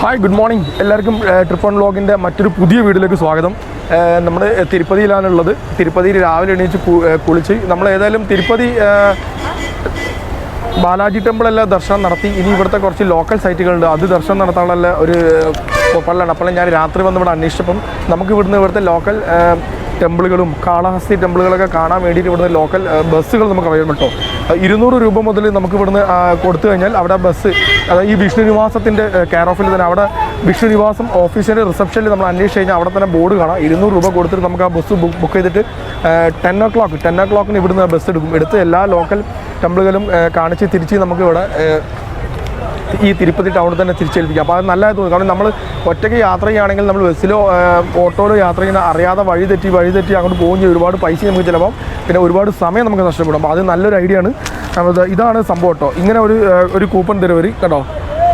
Hi good morning എല്ലാവർക്കും trip on വ്ളോഗിന്റെ മറ്റൊരു പുതിയ വീഡിയോയിലേക്ക് സ്വാഗതം. നമ്മൾ തിരുപ്പതിയിലാണുള്ളത്. തിരുപ്പതിയിൽ രാവിലെ എണീച്ച് കുളിച്ച് നമ്മൾ ഏതായാലും തിരുപ്പതി ബാലാജി ടെമ്പിളെല്ലാം ദർശനം നടത്തി. ഇനി ഇവിടുത്തെ കുറച്ച് ലോക്കൽ സൈറ്റുകളുണ്ട് അത് ദർശനം നടത്താനുള്ള ഒരു പള്ളാണ് അപ്പോൾ ഞാൻ രാത്രി വന്ന് ഇവിടെ അന്വേഷിച്ചപ്പം നമുക്ക് ഇവിടുന്ന് ഇവിടുത്തെ ലോക്കൽ ടെമ്പിളുകളും കാളഹസ്തി ടെമ്പിളുകളൊക്കെ കാണാൻ വേണ്ടിയിട്ട് ഇവിടുന്ന് ലോക്കൽ ബസ്സുകൾ നമുക്ക് അവൈലബിൾ കേട്ടോ ഇരുന്നൂറ് രൂപ മുതൽ നമുക്ക് ഇവിടുന്ന് കൊടുത്തു കഴിഞ്ഞാൽ അവിടെ ബസ് അതായത് ഈ വിഷ്ണു നിവാസത്തിന്റെ കെയർ ഓഫിൽ തന്നെ അവിടെ വിഷ്ണു നിവാസം ഓഫീസിന്റെ റിസപ്ഷനിൽ നമ്മൾ അന്വേഷിച്ച് കഴിഞ്ഞാൽ അവിടെ തന്നെ ബോർഡ് കാണാം. ഇരുന്നൂറ് രൂപ കൊടുത്തിട്ട് നമുക്ക് ആ ബസ് ബുക്ക് ചെയ്തിട്ട് ടെൻ ഒ ക്ലോക്ക് ടെൻ ഒ ക്ലോക്കിന് ഇവിടുന്ന് ബസ് എടുക്കും. എടുത്ത് എല്ലാ ലോക്കൽ ടെമ്പിളുകളും കാണിച്ച് തിരിച്ച് നമുക്ക് ഇവിടെ ഈ തിരുപ്പതി ടൗണിൽ തന്നെ തിരിച്ചേൽപ്പിക്കാം. അപ്പോൾ അത് നല്ലതായി തോന്നും. കാരണം നമ്മൾ ഒറ്റയ്ക്ക് യാത്ര ചെയ്യുകയാണെങ്കിൽ നമ്മൾ ബസ്സിലോ ഓട്ടോയിലോ യാത്ര ചെയ്യുന്ന അറിയാതെ വഴി തെറ്റി വഴി തെറ്റി അങ്ങോട്ട് പോകുകയും ചെയ്യും ഒരുപാട് പൈസ നമുക്ക് ചിലപ്പം പിന്നെ ഒരുപാട് സമയം നമുക്ക് നഷ്ടപ്പെടും. അപ്പോൾ അത് നല്ലൊരു ഐഡിയ ആണ്. അപ്പോൾ ഇതാണ് സംഭവം കേട്ടോ. ഇങ്ങനെ ഒരു ഒരു കൂപ്പൺ തരുവരി കേട്ടോ.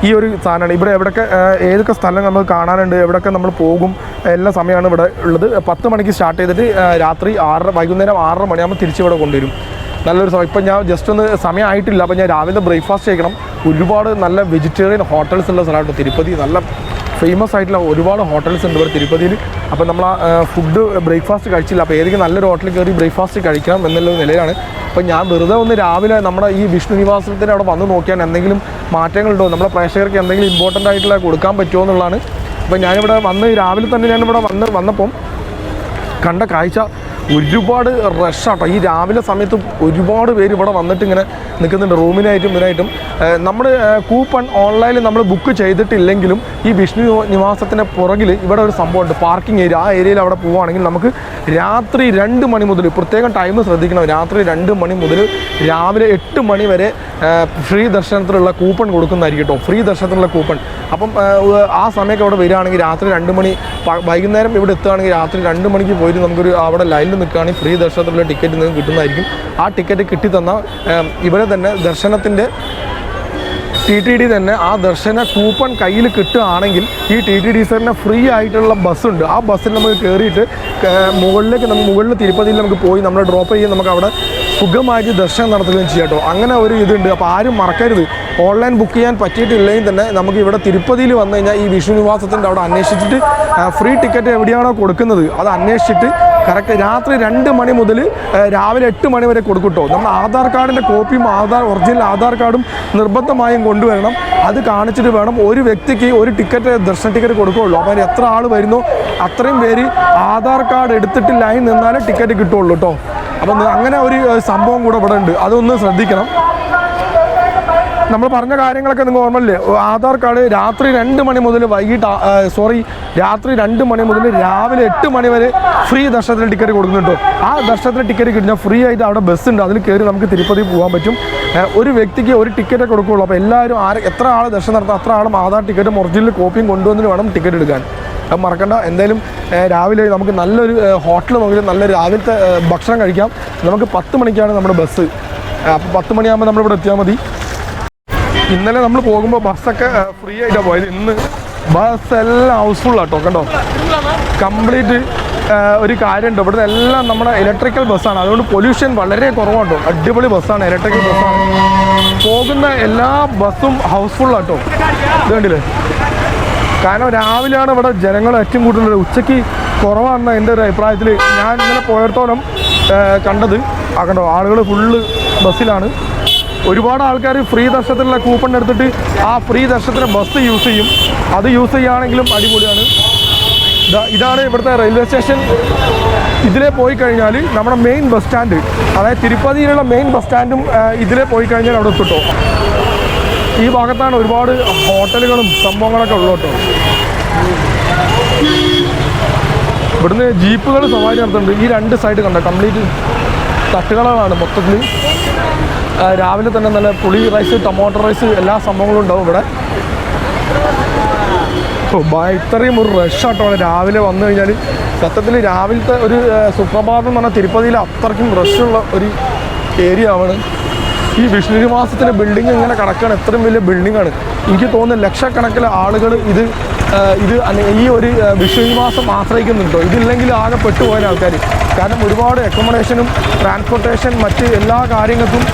ഈ ഒരു സാധനമാണ്. ഇവിടെ എവിടെയൊക്കെ ഏതൊക്കെ സ്ഥലം നമുക്ക് കാണാനുണ്ട് എവിടെയൊക്കെ നമ്മൾ പോകും എല്ലാ സമയമാണ് ഇവിടെ ഉള്ളത്. പത്ത് മണിക്ക് സ്റ്റാർട്ട് ചെയ്തിട്ട് രാത്രി ആറര വൈകുന്നേരം ആറര മണിയാകുമ്പോൾ തിരിച്ച് ഇവിടെ കൊണ്ടുവരും. നല്ലൊരു സമയം. ഇപ്പം ഞാൻ ജസ്റ്റ് ഒന്ന് സമയമായിട്ടില്ല. അപ്പം ഞാൻ രാവിലെ ബ്രേക്ക്ഫാസ്റ്റ് കഴിക്കണം. ഒരുപാട് നല്ല വെജിറ്റേറിയൻ ഹോട്ടൽസ് ഉള്ള സ്ഥലമാണ് തിരുപ്പതി നല്ല ഫേമസ് ആയിട്ടുള്ള ഒരുപാട് ഹോട്ടൽസ് ഉണ്ട് ഇവിടെ തിരുപ്പതിയിൽ. അപ്പോൾ നമ്മൾ ആ ഫുഡ് ബ്രേക്ക്ഫാസ്റ്റ് കഴിച്ചില്ല. അപ്പോൾ ഏതെങ്കിലും നല്ലൊരു ഹോട്ടലിൽ കയറി ബ്രേക്ക്ഫാസ്റ്റ് കഴിക്കണം എന്നുള്ള നിലയിലാണ്. അപ്പോൾ ഞാൻ വെറുതെ ഒന്ന് രാവിലെ നമ്മുടെ ഈ വിഷ്ണു നിവാസത്തിന് അവിടെ വന്ന് നോക്കിയാൽ എന്തെങ്കിലും മാറ്റങ്ങളുണ്ടോ? നമ്മുടെ പ്രേക്ഷകർക്ക് എന്തെങ്കിലും ഇമ്പോർട്ടന്റ് ആയിട്ടുള്ള കൊടുക്കാൻ പറ്റുമോ എന്നുള്ളതാണ്. അപ്പോൾ ഞാനിവിടെ വന്ന് രാവിലെ തന്നെ ഞാനിവിടെ വന്ന് വന്നപ്പം കണ്ട കാഴ്ച ഒരുപാട് റഷാട്ടോ ഈ രാവിലെ സമയത്ത് ഒരുപാട് പേര് ഇവിടെ വന്നിട്ട് ഇങ്ങനെ നിൽക്കുന്നുണ്ട്. റൂമിനായിട്ടും ഇതിനായിട്ടും. നമ്മൾ കൂപ്പൺ ഓൺലൈനിൽ നമ്മൾ ബുക്ക് ചെയ്തിട്ടില്ലെങ്കിലും ഈ വിഷ്ണു നിവാസത്തിന്റെ പുറകിൽ ഇവിടെ ഒരു സംഭവമുണ്ട്. പാർക്കിംഗ് ഏരിയ ആ ഏരിയയിൽ അവിടെ പോവുകയാണെങ്കിൽ നമുക്ക് രാത്രി രണ്ട് മണി മുതൽ പ്രത്യേകം ടൈം ശ്രദ്ധിക്കണം. രാത്രി രണ്ട് മണി മുതൽ രാവിലെ എട്ട് മണി വരെ ഫ്രീ ദർശനത്തിലുള്ള കൂപ്പൺ കൊടുക്കുന്നതായിരിക്കും കേട്ടോ ഫ്രീ ദർശനത്തിനുള്ള കൂപ്പൺ അപ്പം ആ, സമയമൊക്കെ അവിടെ വരികയാണെങ്കിൽ രാത്രി രണ്ട് മണി വൈകുന്നേരം ഇവിടെ എത്തുകയാണെങ്കിൽ രാത്രി രണ്ട് മണിക്ക് പോയിട്ട് നമുക്കൊരു അവിടെ ലൈനിൽ നിൽക്കുകയാണെങ്കിൽ ഫ്രീ ദർശനത്തിലുള്ള ടിക്കറ്റ് നിങ്ങൾക്ക് കിട്ടുന്നതായിരിക്കും. ആ ടിക്കറ്റ് കിട്ടി തന്ന ഇവരെ തന്നെ ദർശനത്തിന്റെ ടി ടി ഡി തന്നെ ആ ദർശന കൂപ്പൺ കയ്യിൽ കിട്ടുകയാണെങ്കിൽ ഈ ടി ടി ഡി സാറിന് ഫ്രീ ആയിട്ടുള്ള ബസ്സുണ്ട് ആ ബസ്സിൽ നമുക്ക് കയറിയിട്ട് മുകളിലേക്ക് നമുക്ക് മുകളിൽ തിരുപ്പതിയിൽ നമുക്ക് പോയി നമ്മളെ ഡ്രോപ്പ് ചെയ്യും നമുക്ക് അവിടെ സുഖമായിട്ട് ദർശനം നടത്തുകയും ചെയ്യാം കേട്ടോ അങ്ങനെ ഒരു ഇതുണ്ട്. അപ്പോൾ ആരും മറക്കരുത്. ഓൺലൈൻ ബുക്ക് ചെയ്യാൻ പറ്റിയിട്ടില്ലെങ്കിൽ തന്നെ നമുക്ക് ഇവിടെ തിരുപ്പതിയിൽ വന്നു കഴിഞ്ഞാൽ ഈ വിഷ്ണു നിവാസത്തിന്റെ അവിടെ അന്വേഷിച്ചിട്ട് ഫ്രീ ടിക്കറ്റ് എവിടെയാണോ കൊടുക്കുന്നത്. അത് അന്വേഷിച്ചിട്ട് കറക്റ്റ് രാത്രി രണ്ട് മണി മുതൽ രാവിലെ എട്ട് മണി വരെ കൊടുക്കട്ടോ നമ്മൾ ആധാർ കാർഡിന്റെ കോപ്പിയും ആധാർ ഒറിജിനൽ ആധാർ കാർഡും നിർബന്ധമായും കൊണ്ടുവരണം. അത് കാണിച്ചിട്ട് വേണം ഒരു വ്യക്തിക്ക് ഒരു ടിക്കറ്റ് ദർശന ടിക്കറ്റ് കൊടുക്കുകയുള്ളൂ. അപ്പോൾ എത്ര ആൾ വരുന്നു? അത്രയും പേര് ആധാർ കാർഡ് എടുത്തിട്ടില്ലായി നിന്നാലേ ടിക്കറ്റ് കിട്ടുള്ളൂ കേട്ടോ അപ്പം അങ്ങനെ ഒരു സംഭവം കൂടെ ഇവിടെ ഉണ്ട് അതൊന്ന് ശ്രദ്ധിക്കണം. നമ്മൾ പറഞ്ഞ കാര്യങ്ങളൊക്കെ നിങ്ങൾ ഓർമ്മയില്ലേ? ആധാർ കാർഡ് രാത്രി രണ്ട് മണി മുതൽ വൈകിട്ട് സോറി രാത്രി രണ്ട് മണി മുതൽ രാവിലെ എട്ട് മണി വരെ ഫ്രീ ദർശനത്തിന് ടിക്കറ്റ് കൊടുക്കുന്നുണ്ടോ ആ ദർശനത്തിന് ടിക്കറ്റ് കിട്ടുന്ന ഫ്രീ ആയിട്ട് അവിടെ ബസ് ഉണ്ട്. അതിൽ കയറി നമുക്ക് തിരുപ്പതി പോകാൻ പറ്റും. ഒരു വ്യക്തിക്ക് ഒരു ടിക്കറ്റ് കൊടുക്കുകയുള്ളൂ അപ്പോൾ എല്ലാവരും ആരും എത്ര ആൾ ദർശനം നടത്താം അത്ര ആളും ആധാർ ടിക്കറ്റും ഒറിജിനൽ കോപ്പിയും കൊണ്ടുവന്നിട്ട് വേണം ടിക്കറ്റ് എടുക്കാൻ. അത് മറക്കണ്ട. എന്തായാലും രാവിലെ നമുക്ക് നല്ലൊരു ഹോട്ടൽ നോക്കി നല്ല രാവിലത്തെ ഭക്ഷണം കഴിക്കാം. നമുക്ക് പത്ത് മണിക്കാണ് നമ്മുടെ ബസ് അപ്പോൾ പത്ത് മണിയാകുമ്പോൾ നമ്മളിവിടെ എത്തിയാൽ മതി. ഇന്നലെ നമ്മൾ പോകുമ്പോൾ ബസ്സൊക്കെ ഫ്രീ ആയിട്ടാണ് പോയത്. ഇന്ന് ബസ് എല്ലാം ഹൗസ്ഫുൾ ആട്ടോ കണ്ടോ? കംപ്ലീറ്റ് ഒരു കാര്യമുണ്ട് ഇവിടെ എല്ലാം നമ്മുടെ ഇലക്ട്രിക്കൽ ബസ്സാണ് അതുകൊണ്ട് പൊല്യൂഷൻ വളരെ കുറവാട്ടോ. അടിപൊളി ബസ്സാണ് ഇലക്ട്രിക്കൽ ബസ്സാണ് പോകുന്ന എല്ലാ ബസ്സും ഹൗസ്ഫുൾ ആട്ടോ. ഇത് കണ്ടില്ലേ? കാരണം രാവിലെയാണ് ഇവിടെ ജനങ്ങൾ ഏറ്റവും കൂടുതൽ ഉച്ചയ്ക്ക് കുറവാണെന്ന എന്റെ ഒരു അഭിപ്രായത്തിൽ ഞാൻ ഇന്നലെ പോയിടത്തോളം കണ്ടത്. ആ കണ്ടോ? ആളുകൾ ഫുള്ള് ബസ്സിലാണ് ഒരുപാട് ആൾക്കാർ ഫ്രീ ദർശനത്തിലുള്ള കൂപ്പൺ എടുത്തിട്ട് ആ ഫ്രീ ദർശനത്തിന് ബസ് യൂസ് ചെയ്യും. അത് യൂസ് ചെയ്യുകയാണെങ്കിലും അടിപൊളിയാണ്. ഇതാണ് ഇവിടുത്തെ റെയിൽവേ സ്റ്റേഷൻ ഇതിലെ പോയി കഴിഞ്ഞാൽ നമ്മുടെ മെയിൻ ബസ് സ്റ്റാൻഡ് അതായത് തിരുപ്പതിയിലുള്ള മെയിൻ ബസ് സ്റ്റാൻഡും ഇതിലെ പോയി കഴിഞ്ഞാൽ അവിടെ എത്തിട്ടോ. ഈ ഭാഗത്താണ് ഒരുപാട് ഹോട്ടലുകളും സംഭവങ്ങളൊക്കെ ഉള്ളത് കേട്ടോ. ഇവിടുന്ന് ജീപ്പുകൾ സവാരി നടത്തുന്നുണ്ട്. ഈ രണ്ട് സൈഡ് കണ്ടോ? കംപ്ലീറ്റ് തട്ടുകളാണ് മൊത്തത്തിൽ രാവിലെ തന്നെ നല്ല പുളി റൈസ് ടൊമാറ്റോ റൈസ് എല്ലാ സംഭവങ്ങളും ഉണ്ടാവും ഇവിടെ. ഇത്രയും ഒരു റഷാട്ടോ രാവിലെ വന്നു കഴിഞ്ഞാൽ സത്യത്തിൽ രാവിലത്തെ ഒരു സുപ്രഭാതം എന്ന് പറഞ്ഞാൽ തിരുപ്പതിയിൽ അത്രയ്ക്കും റഷുള്ള ഒരു ഏരിയ ആണ്. ഈ വിഷ്ണു നിവാസത്തിന്റെ ബിൽഡിംഗ് ഇങ്ങനെ കിടക്കുകയാണ് എത്രയും വലിയ ബിൽഡിംഗ് ആണ്. എനിക്ക് തോന്നുന്നു ലക്ഷക്കണക്കിന് ആളുകൾ ഇത് ഇത് ഈ ഒരു നിവാസം ആശ്രയിക്കുന്നുണ്ടോ? ഇതില്ലെങ്കിൽ ആകെ പെട്ടുപോയ ആൾക്കാർ കാരണം ഒരുപാട് അക്കോമഡേഷനും ട്രാൻസ്പോർട്ടേഷൻ മറ്റ് എല്ലാ കാര്യങ്ങൾക്കും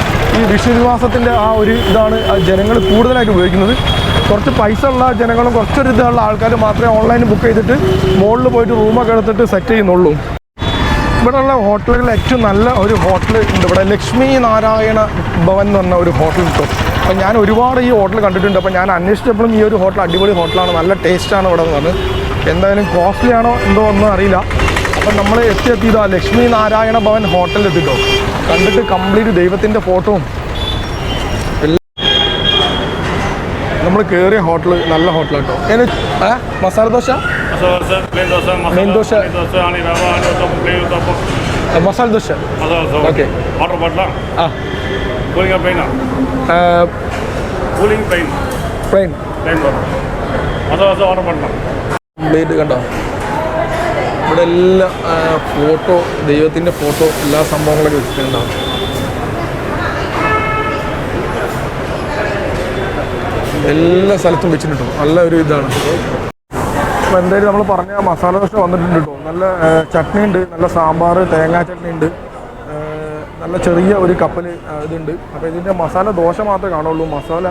ഈ വിഷ്ണുനിവാസത്തിന്റെ ആ ഒരു ഇതാണ് ജനങ്ങൾ കൂടുതലായിട്ട് ഉപയോഗിക്കുന്നത്. കുറച്ച് പൈസ ഉള്ള ജനങ്ങളും കുറച്ചൊരു ഇതുള്ള ആൾക്കാർ മാത്രമേ ഓൺലൈനിൽ ബുക്ക് ചെയ്തിട്ട് മുകളിൽ പോയിട്ട് റൂമൊക്കെ എടുത്തിട്ട് സെറ്റ് ചെയ്യുന്നുള്ളൂ. ഇവിടെയുള്ള ഹോട്ടലുകളിൽ ഏറ്റവും നല്ല ഒരു ഹോട്ടൽ ഉണ്ട് ഇവിടെ. ലക്ഷ്മി നാരായണ ഭവൻ എന്ന് പറഞ്ഞ ഒരു ഹോട്ടൽ കിട്ടും. അപ്പം ഞാൻ ഒരുപാട് ഈ ഹോട്ടൽ കണ്ടിട്ടുണ്ട്. അപ്പോൾ ഞാൻ അന്വേഷിച്ചപ്പോഴും ഈ ഒരു ഹോട്ടൽ അടിപൊളി ഹോട്ടലാണ് നല്ല ടേസ്റ്റാണ് ഇവിടെ എന്ന് എന്തായാലും കോസ്റ്റ്ലി ആണോ എന്തോ ഒന്നും അറിയില്ല. അപ്പം നമ്മൾ എത്തിയെത്തിയതാ ലക്ഷ്മി നാരായണ ഭവൻ ഹോട്ടലിൽ എത്തിട്ടോ കണ്ടിട്ട് കംപ്ലീറ്റ് ദൈവത്തിന്റെ ഫോട്ടോ നമ്മൾ കയറിയ ഹോട്ടൽ നല്ല ഹോട്ടലാട്ടോ masala dosa? Main dosa masala dosa. Okay. Order പറ്റാം cooling plain plain plain masala dosa order കണ്ടോ? ഇവിടെ എല്ലാ ഫോട്ടോ ദൈവത്തിന്റെ ഫോട്ടോ എല്ലാ സംഭവങ്ങളൊക്കെ വെച്ചിട്ടുണ്ടാവും. എല്ലാ സ്ഥലത്തും വെച്ചിട്ടുണ്ട്. നല്ല ഒരു ഇതാണ്. അപ്പോൾ എന്തായാലും നമ്മൾ പറഞ്ഞ മസാല ദോശ വന്നിട്ടുണ്ട് കേട്ടോ. നല്ല ചട്നി ഉണ്ട് നല്ല സാമ്പാർ തേങ്ങാ ചട്നി ഉണ്ട്. നല്ല ചെറിയ ഒരു കപ്പൽ ഇതുണ്ട്. അപ്പോൾ ഇതിന്റെ മസാല ദോശ മാത്രമേ കാണുള്ളൂ. മസാല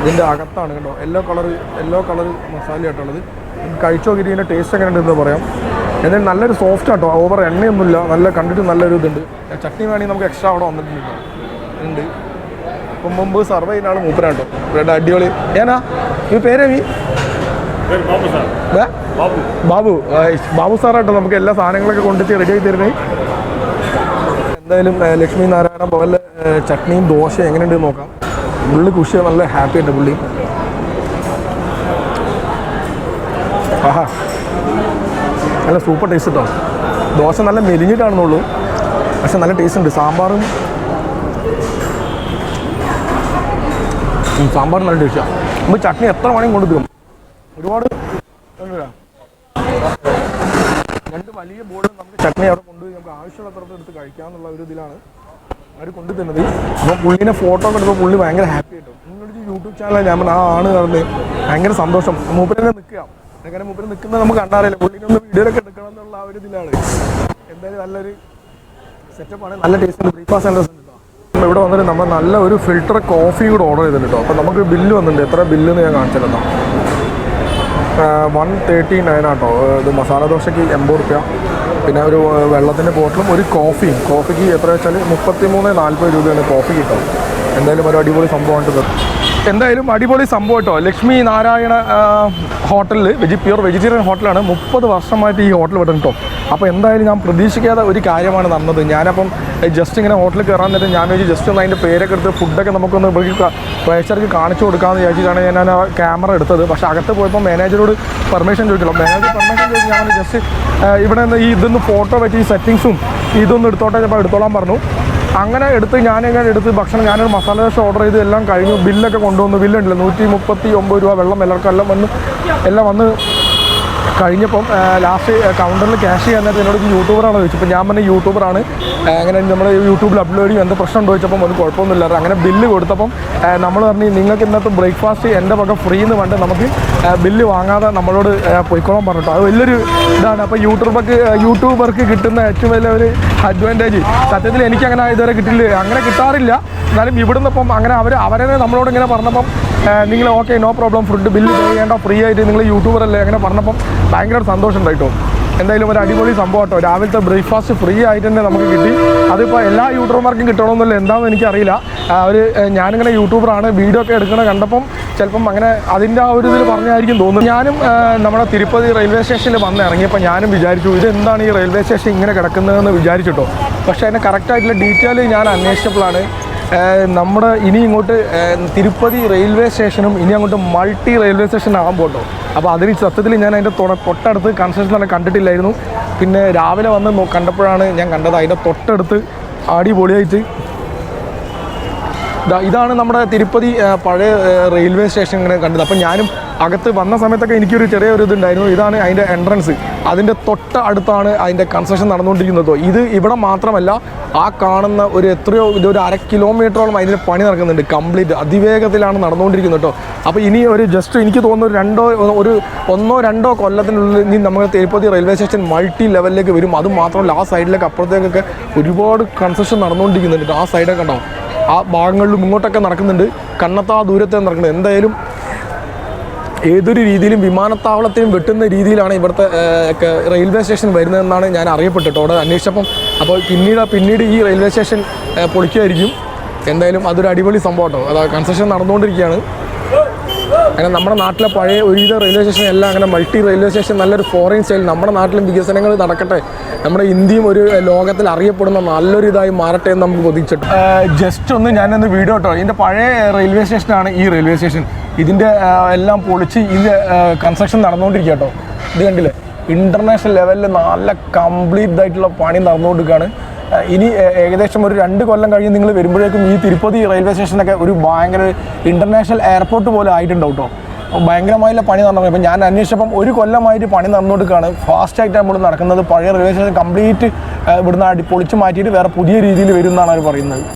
ഇതിന്റെ അകത്താണ് കേട്ടോ. Yellow colour yellow colour masala ആയിട്ടുള്ളത് കഴിച്ചു ഇതിന്റെ ടേസ്റ്റ് എങ്ങനെ ഉണ്ടെന്ന് പറയാം. എന്തായാലും നല്ലൊരു സോഫ്റ്റ് ആട്ടോ. ഓവർ എണ്ണയൊന്നുമില്ല. നല്ല കണ്ടിട്ട് നല്ലൊരു ഇതുണ്ട്. ചട്നി വേണമെങ്കിൽ നമുക്ക് എക്സ്ട്രാ അവിടെ വന്നിട്ടുണ്ട്. ഉണ്ട്. ഇപ്പം മുമ്പ് സർവ് ചെയ്യുന്ന ആൾ മൂപ്പനാട്ടോ ഇവിടെ അടിപൊളി. ഏനാ? ഈ പേരേ മീ ബാബു. ബാബു. സാറാട്ടോ നമുക്ക് എല്ലാ സാധനങ്ങളൊക്കെ കൊണ്ടുവച്ച് റെഡി ആയി തരുന്നേ. എന്തായാലും ലക്ഷ്മി നാരായണ ഭവനിലെ ഏ, ചട്നിയും ദോശ എങ്ങനെയുണ്ട് നോക്കാം. പുള്ളി കുഷിയാണ് നല്ല ഹാപ്പി ഉണ്ട് പുള്ളി. ആഹാ. നല്ല സൂപ്പർ ടേസ്റ്റ് കിട്ടും ദോശ നല്ല മെലിഞ്ഞിട്ടാണെന്നുള്ളൂ. പക്ഷെ നല്ല ടേസ്റ്റ് ഉണ്ട്. സാമ്പാറും സാമ്പാർ നല്ല ടേസ്റ്റാണ് നമുക്ക് ചട്നി എത്ര വേണമെങ്കിൽ കൊണ്ടു തരും ഒരുപാട്. രണ്ട് വലിയ ബോർഡ് നമുക്ക് ചട്നി അവിടെ കൊണ്ടുപോയി നമുക്ക് ആവശ്യമുള്ളത്ര എടുത്ത് കഴിക്കാമെന്നുള്ള ഒരു ഇതിലാണ് അവർ കൊണ്ടു തന്നത് അപ്പോൾ പുള്ളിനെ ഫോട്ടോ ഒക്കെ എടുത്തപ്പോൾ പുള്ളി ഭയങ്കര ഹാപ്പി ആയിട്ടും. നിങ്ങളുടെ യൂട്യൂബ് ചാനലാണ് ഞാൻ ആ ആണ് പറഞ്ഞ് ഭയങ്കര സന്തോഷം. മൂപ്പരെ നിൽക്കുക. അങ്ങനെ മുമ്പിൽ നിൽക്കുന്നത് നമുക്ക് കണ്ടാറില്ല പുള്ളിനൊന്ന് വീഡിയോ വീഡിയോയിലൊക്കെ എടുക്കണം എന്നുള്ള ആ ഒരു ഇതിലാണ്. എന്തായാലും നല്ലൊരു സെറ്റപ്പാണ് നല്ല ടേസ്റ്റ് ബ്രേക്ക്ഫാസ്റ്റ് ആണ് ഇവിടെ വന്നിട്ട് നമ്മൾ നല്ല ഒരു ഫിൽറ്റർ കോഫി കൂടെ ഓർഡർ ചെയ്തിട്ടുണ്ട് കേട്ടോ അപ്പോൾ നമുക്ക് ബില്ല് വന്നിട്ടുണ്ട്. എത്ര ബില്ല് എന്ന് ഞാൻ കാണിച്ചു തരാം വൺ തേർട്ടി നയൻ ആട്ടോ ഇത് മസാല ദോശയ്ക്ക് എൺപത് റുപ്യ. പിന്നെ ഒരു വെള്ളത്തിന്റെ ബോട്ടിലും ഒരു കോഫിയും കോഫിക്ക് എത്ര വെച്ചാൽ മുപ്പത്തി മൂന്ന് നാൽപ്പത് രൂപയാണ് കോഫി കിട്ടും എന്തായാലും ഒരു അടിപൊളി ഇത്. എന്തായാലും അടിപൊളി സംഭവം കേട്ടോ. ലക്ഷ്മി നാരായണ ഹോട്ടലിൽ വെജി പ്യൂർ വെജിറ്റേറിയൻ ഹോട്ടലാണ് മുപ്പത് വർഷമായിട്ട് ഈ ഹോട്ടൽ വിടണം കേട്ടോ. അപ്പോൾ എന്തായാലും ഞാൻ പ്രതീക്ഷിക്കാതെ ഒരു കാര്യമാണ് നടന്നത് ഞാനപ്പം ജസ്റ്റ് ഇങ്ങനെ ഹോട്ടലിൽ കയറാൻ നേരം ഞാൻ വിചാരിച്ചു ജസ്റ്റ് ഒന്ന് അതിന്റെ പേരൊക്കെ എടുത്ത് ഫുഡൊക്കെ നമുക്കൊന്ന് പ്രേക്ഷകർക്ക് കാണിച്ചു കൊടുക്കാമെന്ന് വിചാരിച്ചിട്ടാണ് ഞാൻ ആ ക്യാമറ എടുത്തത്. പക്ഷേ അകത്ത് പോയപ്പോൾ മാനേജറോട് പെർമിഷൻ ചോദിക്കണം മാനേജർ പെർമിഷൻ ചോദിച്ചു ഞാൻ ജസ്റ്റ് ഇവിടെ നിന്ന് ഈ ഇതൊന്ന് ഫോട്ടോ വെച്ച് ഈ സെറ്റിങ്സും ഇതൊന്നും എടുത്തോട്ടെ ചിലപ്പോൾ എടുത്തോളാൻ പറഞ്ഞു. അങ്ങനെ എടുത്ത് ഞാനിങ്ങനെ എടുത്ത് ഭക്ഷണം ഞാനൊരു മസാല ദോശ ഓർഡർ ചെയ്ത് എല്ലാം കഴിഞ്ഞു. ബില്ലൊക്കെ കൊണ്ടുവന്നു. ബില്ലുണ്ടല്ലോ നൂറ്റി മുപ്പത്തി ഒമ്പത് രൂപ വെള്ളം എല്ലാവർക്കും എല്ലാം വന്ന്. എല്ലാം വന്ന് കഴിഞ്ഞപ്പം ലാസ്റ്റ് കൗണ്ടറിൽ ക്യാഷ് ചെയ്യാൻ നേരത്തെ എന്നോട് യൂട്യൂബറാണ് ചോദിച്ചു. അപ്പോൾ ഞാൻ പറഞ്ഞ യൂട്യൂബറാണ് അങ്ങനെ നമ്മൾ യൂട്യൂബിൽ അപ്ലോഡ് ചെയ്യും എന്ത് പ്രശ്നം ഉണ്ടോ ചോദിച്ചപ്പം ഒരു കുഴപ്പമൊന്നുമില്ല. അങ്ങനെ ബില്ല് കൊടുത്തപ്പം നമ്മൾ പറഞ്ഞു നിങ്ങൾക്ക് ഇന്നത്തെ ബ്രേക്ക്ഫാസ്റ്റ് എന്റെ വക ഫ്രീ എന്ന് പറഞ്ഞിട്ട് നമുക്ക് ബില്ല് വാങ്ങാതെ നമ്മളോട് പൊയ്ക്കോളാൻ പറഞ്ഞിട്ടോ. അത് വലിയൊരു ഇതാണ്. അപ്പോൾ യൂട്യൂബർക്ക് യൂട്യൂബർക്ക് കിട്ടുന്ന ഏറ്റവും വലിയ ഒരു അഡ്വാന്റേജ് സത്യത്തിൽ എനിക്കങ്ങനെ ഇതുവരെ കിട്ടില്ല അങ്ങനെ കിട്ടാറില്ല. എന്നാലും ഇവിടുന്ന് ഇപ്പം അങ്ങനെ അവർ അവരെ നമ്മളോട് ഇങ്ങനെ പറഞ്ഞപ്പം നിങ്ങൾ okay no problem food bill ചെയ്യേണ്ട ഫ്രീ ആയിട്ട് നിങ്ങൾ യൂട്യൂബർ അല്ലേ അങ്ങനെ പറഞ്ഞപ്പം ഭയങ്കര സന്തോഷം ഉണ്ടായിട്ടോ എന്തായാലും ഒരു അടിപൊളി സംഭവം കേട്ടോ രാവിലത്തെ ബ്രേക്ക്ഫാസ്റ്റ് ഫ്രീ ആയിട്ട് തന്നെ നമുക്ക് കിട്ടി. അതിപ്പോൾ എല്ലാ യൂട്യൂബർമാർക്കും കിട്ടണമെന്നില്ല എന്താണെന്ന് എനിക്കറിയില്ല. അവർ ഞാനിങ്ങനെ യൂട്യൂബറാണ് വീഡിയോ ഒക്കെ എടുക്കണ കണ്ടപ്പം ചിലപ്പം അങ്ങനെ അതിന്റെ ആ ഒരു ഇതിൽ പറഞ്ഞായിരിക്കും തോന്നുന്നു. ഞാനും നമ്മുടെ തിരുപ്പതി റെയിൽവേ സ്റ്റേഷനിൽ വന്ന് ഇറങ്ങിയപ്പോൾ ഞാനും വിചാരിച്ചു ഇത് എന്താണ് ഈ റെയിൽവേ സ്റ്റേഷൻ ഇങ്ങനെ കിടക്കുന്നതെന്ന് വിചാരിച്ചിട്ടോ പക്ഷേ അതിന്റെ കറക്റ്റായിട്ടുള്ള ഡീറ്റെയിൽ ഞാൻ അന്വേഷിച്ചപ്പോഴാണ് നമ്മുടെ ഇനി ഇങ്ങോട്ട് തിരുപ്പതി റെയിൽവേ സ്റ്റേഷനും ഇനി അങ്ങോട്ട് മൾട്ടി റെയിൽവേ സ്റ്റേഷൻ ആകാൻ പോട്ടോ അപ്പോൾ അതിന് സത്യത്തിൽ ഞാൻ അതിന്റെ തൊട- തൊട്ടടുത്ത് കൺസ്ട്രക്ഷൻ തന്നെ കണ്ടിട്ടില്ലായിരുന്നു. പിന്നെ രാവിലെ വന്ന് കണ്ടപ്പോഴാണ് ഞാൻ കണ്ടത് അതിന്റെ തൊട്ടടുത്ത് അടിപൊളിയായിട്ട്. ഇതാണ് നമ്മുടെ തിരുപ്പതി പഴയ റെയിൽവേ സ്റ്റേഷൻ ഇങ്ങനെ കണ്ടത്. അപ്പം ഞാനും അകത്ത് വന്ന സമയത്തൊക്കെ എനിക്കൊരു ചെറിയൊരു ഇതുണ്ടായിരുന്നു. ഇതാണ് അതിന്റെ എൻട്രൻസ് അതിന്റെ തൊട്ട് അടുത്താണ് അതിന്റെ കൺസ്ട്രക്ഷൻ നടന്നുകൊണ്ടിരിക്കുന്നത്. ഇത് ഇവിടെ മാത്രമല്ല ആ കാണുന്ന ഒരു എത്രയോ ഒരു അര കിലോമീറ്ററോളം അതിന്റെ പണി നടക്കുന്നുണ്ട്. കംപ്ലീറ്റ് അതിവേഗത്തിലാണ് നടന്നുകൊണ്ടിരിക്കുന്നത് കേട്ടോ അപ്പോൾ ഇനി ഒരു ജസ്റ്റ് എനിക്ക് തോന്നുന്നു ഒരു രണ്ടോ ഒരു ഒന്നോ രണ്ടോ കൊല്ലത്തിനുള്ളിൽ ഇനി നമ്മൾ തിരുപ്പതി റെയിൽവേ സ്റ്റേഷൻ മൾട്ടി ലെവലിലേക്ക് വരും. അത് മാത്രമല്ല ആ സൈഡിലേക്ക് അപ്പുറത്തേക്കൊക്കെ ഒരുപാട് കൺസ്ട്രക്ഷൻ നടന്നുകൊണ്ടിരിക്കുന്നുണ്ട് ആ സൈഡൊക്കെ ഉണ്ടാവും ആ ഭാഗങ്ങളിലും ഇങ്ങോട്ടൊക്കെ നടക്കുന്നുണ്ട്. കണ്ണത്താ ദൂരത്തെ നടക്കുന്നുണ്ട് എന്തായാലും ഏതൊരു രീതിയിലും വിമാനത്താവളത്തിലും വെട്ടുന്ന രീതിയിലാണ് ഇവിടുത്തെ റെയിൽവേ സ്റ്റേഷൻ വരുന്നതെന്നാണ് ഞാൻ അറിയപ്പെട്ടിട്ട് അവിടെ അന്വേഷിച്ചപ്പം അപ്പോൾ പിന്നീട് പിന്നീട് ഈ റെയിൽവേ സ്റ്റേഷൻ പൊളിക്കുമായിരിക്കും എന്തായാലും അതൊരു അടിപൊളി സംഭവം അതാ കൺസ്ട്രക്ഷൻ നടന്നുകൊണ്ടിരിക്കുകയാണ്. അങ്ങനെ നമ്മുടെ നാട്ടിലെ പഴയ ഒരുവിധ റെയിൽവേ സ്റ്റേഷൻ എല്ലാം അങ്ങനെ മൾട്ടി റെയിൽവേ സ്റ്റേഷൻ നല്ലൊരു ഫോറിൻ സ്റ്റൈൽ നമ്മുടെ നാട്ടിലും വികസനങ്ങൾ നടക്കട്ടെ. നമ്മുടെ ഇന്ത്യയും ഒരു ലോകത്തിൽ അറിയപ്പെടുന്ന നല്ലൊരു ഇതായി മാറട്ടെ എന്ന് നമുക്ക് പ്രതീക്ഷിച്ചു ജസ്റ്റ് ഒന്ന് ഞാനൊന്ന് വീഡിയോ കേട്ടോ ഇതിന്റെ പഴയ റെയിൽവേ സ്റ്റേഷനാണ് ഈ റെയിൽവേ സ്റ്റേഷൻ. ഇതിന്റെ എല്ലാം പൊളിച്ച് ഇത് കൺസ്ട്രക്ഷൻ നടന്നുകൊണ്ടിരിക്കുക കേട്ടോ ഇത് കണ്ടില്ലേ? ഇന്റർനാഷണൽ ലെവലിൽ നല്ല കംപ്ലീറ്റ് ആയിട്ടുള്ള പണി നടന്നുകൊണ്ടിരിക്കുകയാണ്. ഇനി ഏകദേശം ഒരു രണ്ട് കൊല്ലം കഴിഞ്ഞ് നിങ്ങൾ വരുമ്പോഴേക്കും ഈ തിരുപ്പതി റെയിൽവേ സ്റ്റേഷനൊക്കെ ഒരു ഭയങ്കര ഇന്റർനാഷണൽ എയർപോർട്ട് പോലെ ആയിട്ടുണ്ടാവും കേട്ടോ ഭയങ്കരമായുള്ള പണി നടന്നു. അപ്പം ഞാൻ അന്വേഷിച്ചപ്പം ഒരു കൊല്ലമായിട്ട് പണി നടന്നുകൊടുക്കുകയാണ് ഫാസ്റ്റായിട്ട് നമ്മൾ നടക്കുന്നത്. പഴയ റെയിൽവേ സ്റ്റേഷൻ കംപ്ലീറ്റ് ഇവിടുന്ന് പൊളിച്ച് മാറ്റിയിട്ട് വേറെ പുതിയ രീതിയിൽ വരും എന്നാണ് അവർ പറയുന്നത്.